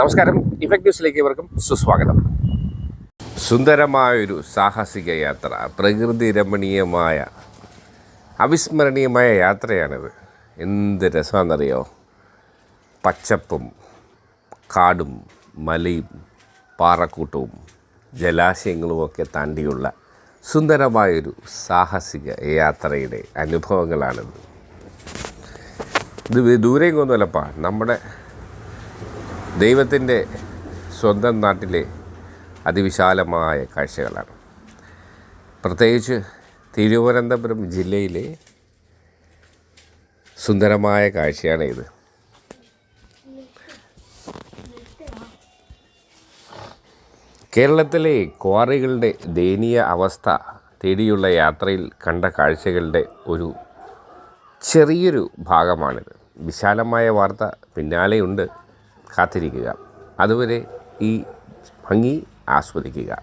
നമസ്കാരം. ഇഫക്ട് ന്യൂസിലേക്ക് ഇവർക്കും സുസ്വാഗതം. സുന്ദരമായൊരു സാഹസിക യാത്ര പ്രകൃതി രമണീയമായ അവിസ്മരണീയമായ യാത്രയാണിത്. എന്ത് രസമാണെന്നറിയോ? പച്ചപ്പും കാടും മലയും പാറക്കൂട്ടവും ജലാശയങ്ങളുമൊക്കെ താണ്ടിയുള്ള സുന്ദരമായൊരു സാഹസിക യാത്രയുടെ അനുഭവങ്ങളാണിത്. ഇത് ദൂരേക്കൊന്നുമല്ലപ്പാ നമ്മുടെ ദൈവത്തിന്റെ സ്വന്തം നാട്ടിലെ അതിവിശാലമായ കാഴ്ചകളാണ്. പ്രത്യേകിച്ച് തിരുവനന്തപുരം ജില്ലയിലെ സുന്ദരമായ കാഴ്ചയാണ് ഇത്. കേരളത്തിലെ ക്വാറികളുടെ ദയനീയ അവസ്ഥ തേടിയുള്ള യാത്രയിൽ കണ്ട കാഴ്ചകളുടെ ഒരു ചെറിയൊരു ഭാഗമാണിത്. വിശാലമായ വാർത്ത പിന്നാലെയുണ്ട്. കാത്തിരിക്കുക. അതുവരെ ഈ ഭംഗി ആസ്വദിക്കുക.